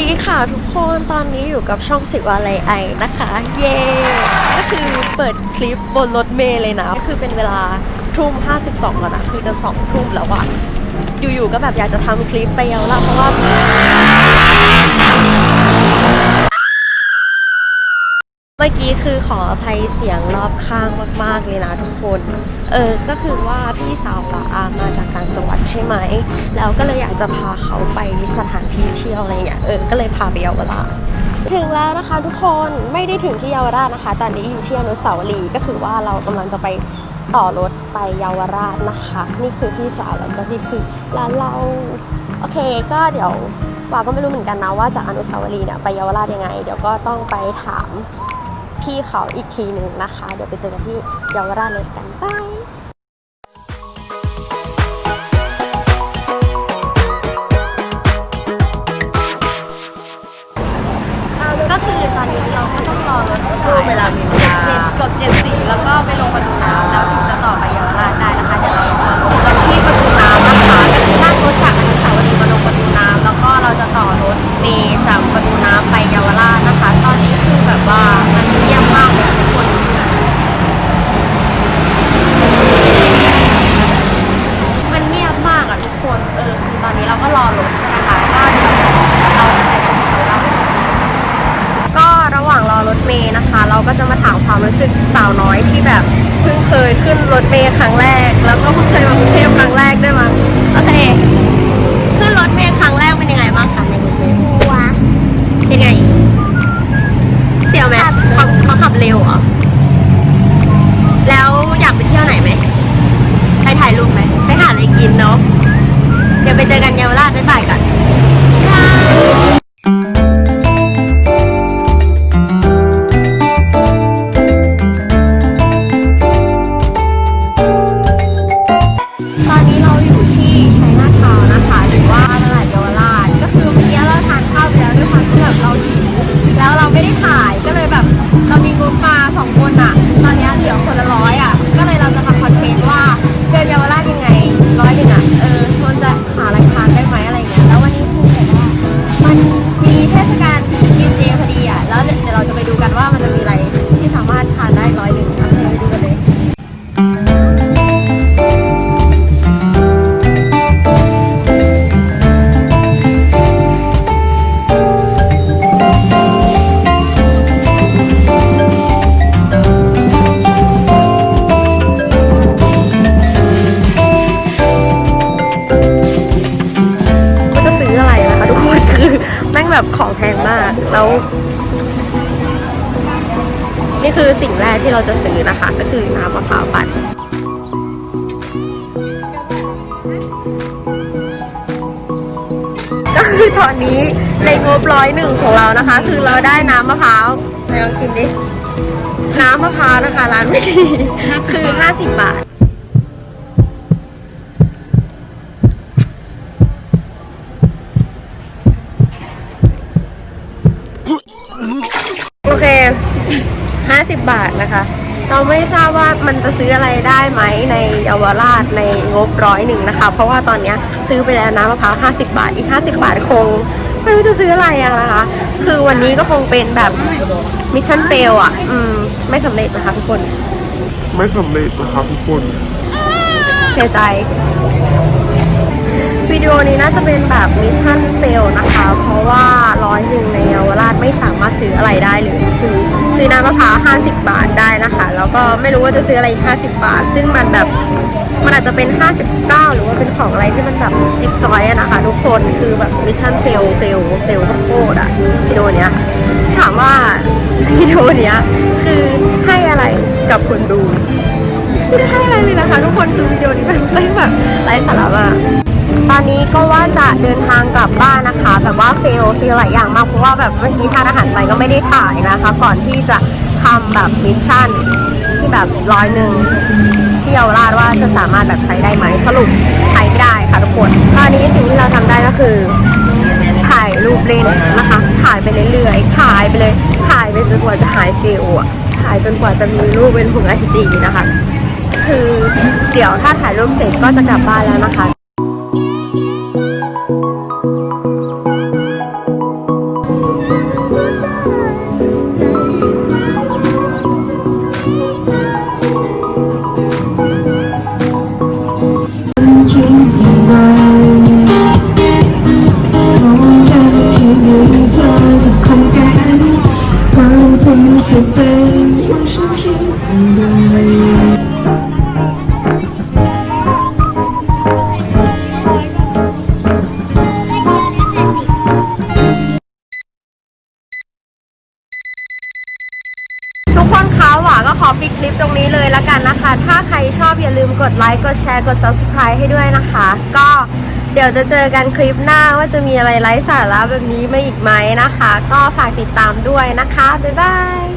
ดีค่ะทุกคนตอนนี้อยู่กับช่องสิวอะไรไอนะคะ เย่ก็คือเปิดคลิปบนรถเมล์เลยนะก็คือเป็นเวลาทุ่ม52 แล้วนะ คือจะสองทุ่มแล้วอะอยู่ๆก็แบบอยากจะทำคลิปไปเยาวราชเพราะว่า มื่อกี้คือขออภัยเสียงรอบข้างมากๆเลยนะทุกคน เออ ก็คือว่าพี่สาวปาอามาจากต่างจังหวัดใช่ไหม แล้วก็เลยอยากจะพาเขาไปสถานที่เที่ยวอะไรอย่างเงี้ย เออ ก็เลยพาไปเยาวราชถึงแล้วนะคะทุกคน ไม่ได้ถึงที่เยาวราชนะคะ ตอนนี้อยู่ที่อนุสาวรีย์ ก็คือว่าเรากำลังจะไปต่อรถไปเยาวราชนะคะ นี่คือพี่สาวแล้วก็นี่คือร้านเรา โอเค ก็เดี๋ยววาก็ไม่รู้เหมือนกันนะว่าจากอนุสาวรีย์เนี่ยไปเยาวราชยังไง เดี๋ยวก็ต้องไปถาม พี่เขาอีกทีหนึ่งนะคะ เดี๋ยวไปเจอกันที่เยาวราชเลยกันบาย ย์นะคะ เราก็จะมาถามความรู้สึกสาวน้อยที่แบบเพิ่งเคยขึ้นรถเมย์ครั้งแรก แล้วก็เพิ่งเคยมากรุงเทพครั้งแรกด้วยมั้งโอเค แม่งแบบของแพงมาก แล้ว นี่คือสิ่งแรกที่เราจะซื้อนะคะ ก็คือน้ำมะพร้าวปั่นก็คือตอนนี้ในงบร้อยหนึ่งของเรานะคะ คือเราได้น้ำมะพร้าวไหนลองชิมดิ น้ำมะพร้าวนะคะ ร้านไม่ดีคือ 50 บาท นะคะ เราไม่ทราบว่ามันจะซื้ออะไรได้ไหมในเยาวราชในงบร้อยหนึ่งนะคะ เพราะว่าตอนเนี้ยซื้อไปแล้วน้ำมะพร้าว50 บาทอีก 50 บาทคงไม่รู้จะซื้ออะไรอะนะคะ คือวันนี้ก็คงเป็นแบบมิชชั่นเฟลอะ อืม ไม่สำเร็จนะคะทุกคน ไม่สำเร็จนะครับทุกคน เสียใจ วิดีโอนี้น่าจะเป็นแบบมิชชั่นเฟลนะคะ เพราะว่าร้อยหนึ่งในเยาวราชไม่สามารถซื้ออะไรได้เลยคือซื้อน้ำมะพร้าว50 บาทได้นะคะ แล้วก็ไม่รู้ว่าจะซื้ออะไรอีก50 บาท ซึ่งมันแบบมันอาจจะเป็น 59 หรือว่าเป็นของอะไรที่มันแบบจิ๊บจอยอะนะคะทุกคนคือแบบมิชชั่นเฟลเฟลเฟลทั้งโคตรอะวิดีโอเนี้ยถามว่าวิดีโอเนี้ยคือให้อะไรกับคนดูไม่ได้ให้อะไรเลยนะคะ ทุกคนคือวิดีโอนี้มันเป็นแบบไร้สาระมาก ตอนนี้ก็ว่าจะเดินทางกลับบ้านนะคะ แบบว่าเฟลเฟลหลายอย่างมากเพราะว่าแบบเมื่อกี้ทานอาหารไปก็ไม่ได้ถ่ายนะคะ ก่อนที่จะทำแบบมิชชั่นที่แบบร้อยหนึ่งที่เยาวราชว่าจะสามารถแบบใช้ได้ไหมสรุปใช้ไม่ได้ค่ะทุกคน ตอนนี้สิ่งที่เราทำได้ก็คือ ถ่ายรูปเล่นนะคะ ถ่ายไปเรื่อยๆถ่ายไปเลยถ่ายไปจนกว่าจะหายฟิลอะถ่ายจนกว่าจะมีรูปเป็นผงไอจีนะคะ คือเดี๋ยวถ้าถ่ายรูปเสร็จก็จะกลับบ้านแล้วนะคะ ลืมกดไลค์กดแชร์กด subscribe ให้ด้วยนะคะ ก็เดี๋ยวจะเจอกันคลิปหน้าว่าจะมีอะไรไลฟ์สาระแบบนี้มาอีกไหมนะคะ ก็ฝากติดตามด้วยนะคะ บ๊ายบาย